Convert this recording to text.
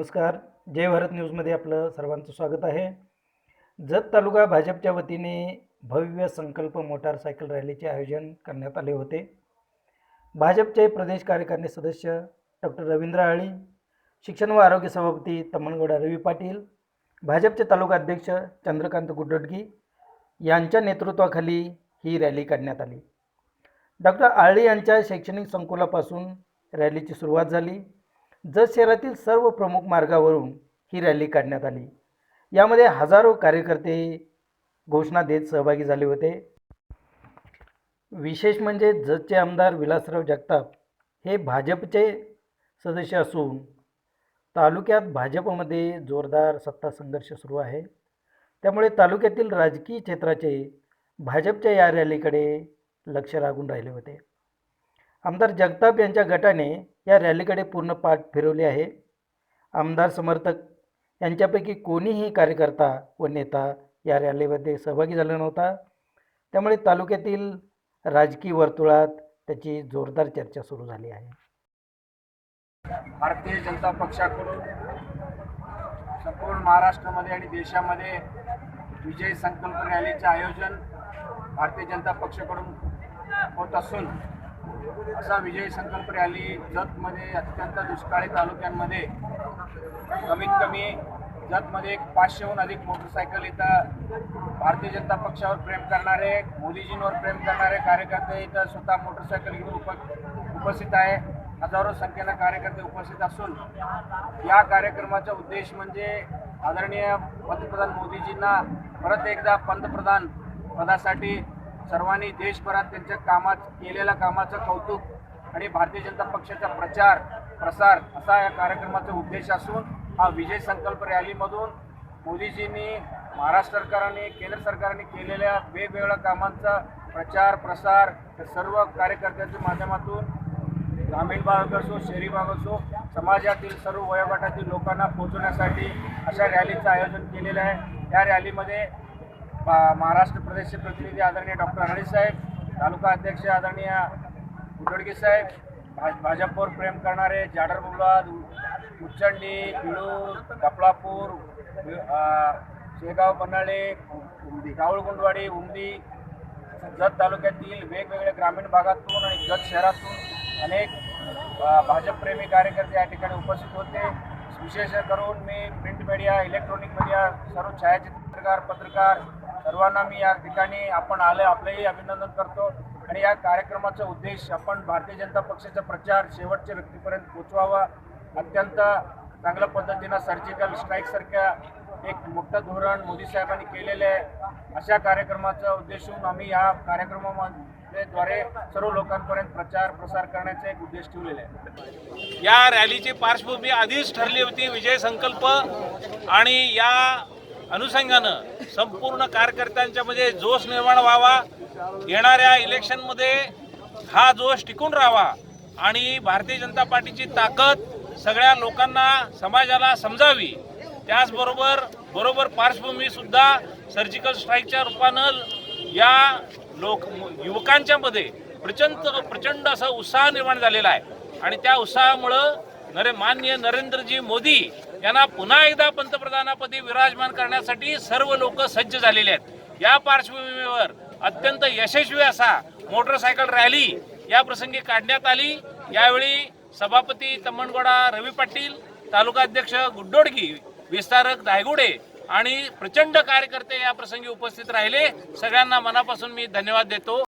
नमस्कार. जय भारत न्यूजमध्ये आपलं सर्वांचं स्वागत आहे. जत तालुका भाजपच्या वतीने भव्य संकल्प मोटारसायकल रॅलीचे आयोजन करण्यात आले होते. भाजपचे प्रदेश कार्यकारिणी सदस्य डॉक्टर रवींद्र आळी शिक्षण व आरोग्य सभापती तम्मनगौडा रवी पाटील भाजपचे तालुका अध्यक्ष चंद्रकांत गुड्डडगी यांच्या नेतृत्वाखाली ही रॅली काढण्यात आली. डॉक्टर आळी यांच्या शैक्षणिक संकुलापासून रॅलीची सुरुवात झाली. जत शहरातील सर्व प्रमुख मार्गावरून ही रॅली काढण्यात आली. यामध्ये हजारो कार्यकर्ते घोषणा देत सहभागी झाले होते. विशेष म्हणजे जतचे आमदार विलासराव जगताप हे भाजपचे सदस्य असून तालुक्यात भाजपमध्ये जोरदार सत्ता संघर्ष सुरू आहे. त्यामुळे तालुक्यातील राजकीय क्षेत्राचे भाजपच्या या रॅलीकडे लक्ष लागून राहिले होते. आमदार जगताप यांच्या गटाने या रॅलीकडे पूर्ण पाठ फिरवले आहे. आमदार समर्थक यांच्यापैकी कोणीही कार्यकर्ता व नेता या रॅलीमध्ये सहभागी झाला नव्हता. त्यामुळे तालुक्यातील राजकीय वर्तुळात त्याची जोरदार चर्चा सुरू झाली आहे. भारतीय जनता पक्षाकडून संपूर्ण महाराष्ट्रामध्ये आणि देशामध्ये विजय संकल्प रॅलीचे आयोजन भारतीय जनता पक्षाकडून होत असून असा विजय संकल्प रॅली जतमध्ये अत्यंत दुष्काळी तालुक्यांमध्ये. कमीत कमी जतमध्ये एक पाचशेहून अधिक मोटरसायकल इथं भारतीय जनता पक्षावर प्रेम करणारे मोदीजींवर प्रेम करणारे कार्यकर्ते इथं स्वतः मोटरसायकल घेऊन उप उपस्थित आहे. हजारो संख्येनं कार्यकर्ते उपस्थित असून या कार्यक्रमाचा उद्देश म्हणजे आदरणीय पंतप्रधान मोदीजींना परत एकदा पंतप्रधान पदासाठी सर्वांनी देशभरात त्यांच्या कामात केलेल्या कामाचं कौतुक आणि भारतीय जनता पक्षाचा प्रचार प्रसार असा या कार्यक्रमाचा उद्देश असून हा विजय संकल्प रॅलीमधून मोदीजींनी महाराष्ट्र सरकारने केंद्र सरकारने केलेल्या वेगवेगळ्या कामांचा प्रचार प्रसार या सर्व कार्यकर्त्यांच्या माध्यमातून ग्रामीण भाग असो शहरी भाग असो समाजातील सर्व वयोगटातील लोकांना पोहोचवण्यासाठी अशा रॅलीचं आयोजन केलेलं आहे. या रॅलीमध्ये महाराष्ट्र प्रदेशचे प्रतिनिधी आदरणीय डॉक्टर हरळे साहेब तालुका अध्यक्ष आदरणीय उडडगे साहेब भा भाजपवर प्रेम करणारे जाडर मुलाद उच्चंडी बिळूर कपलापूर शेगाव बनाळे राऊळगुंडवाडी उमदी जत तालुक्यातील वेगवेगळ्या ग्रामीण भागातून आणि जत शहरातून अनेक भाजपप्रेमी कार्यकर्ते या ठिकाणी उपस्थित होते. विशेष करून मी प्रिंट मीडिया इलेक्ट्रॉनिक मीडिया सर्व छायाचित्रकार पत्रकार सर्वांना मी या ठिकाणी आपण आलं आपलंही अभिनंदन करतो. आणि या कार्यक्रमाचा उद्देश आपण भारतीय जनता पक्षाचा प्रचार शेवटच्या व्यक्तीपर्यंत पोचवावा अत्यंत चांगल्या पद्धतीनं सर्जिकल स्ट्राईकसारख्या एक मोठं धोरण मोदी साहेबांनी केलेलं आहे. अशा कार्यक्रमाचा उद्देशून आम्ही या कार्यक्रमामध्येद्वारे सर्व लोकांपर्यंत प्रचार प्रसार करण्याचा एक उद्देश ठेवलेला आहे. या रॅलीची पार्श्वभूमी आधीच ठरली होती. विजय संकल्प आणि या अनुषंगानं संपूर्ण कार्यकर्त्यांच्या मध्ये जोश निर्माण व्हावा. येणाऱ्या इलेक्शनमध्ये हा जोश टिकून राहावा. आणि भारतीय जनता पार्टीची ताकद सगळ्या लोकांना समाजाला समजावी. त्याचबरोबर बरोबर पार्श्वभूमी सुद्धा सर्जिकल स्ट्राईकच्या रूपानं या लोक युवकांच्या मध्ये प्रचंड प्रचंड असा उत्साह निर्माण झालेला आहे. आणि त्या उत्साहामुळं नरे माननीय नरेंद्रजी मोदी यांना पुन्हा एकदा पंतप्रधानापदी विराजमान करण्यासाठी सर्व लोक सज्ज झालेले आहेत. या पार्श्वभूमीवर अत्यंत यशस्वी असा मोटरसायकल रॅली या प्रसंगी काढण्यात आली. यावेळी सभापती तम्मणगोडा रवी पाटील तालुका अध्यक्ष गुड्डोडगी विस्तारक दायगुडे आणि प्रचंड कार्यकर्ते या प्रसंगी उपस्थित राहिले. सगळ्यांना मनापासून मी धन्यवाद देतो.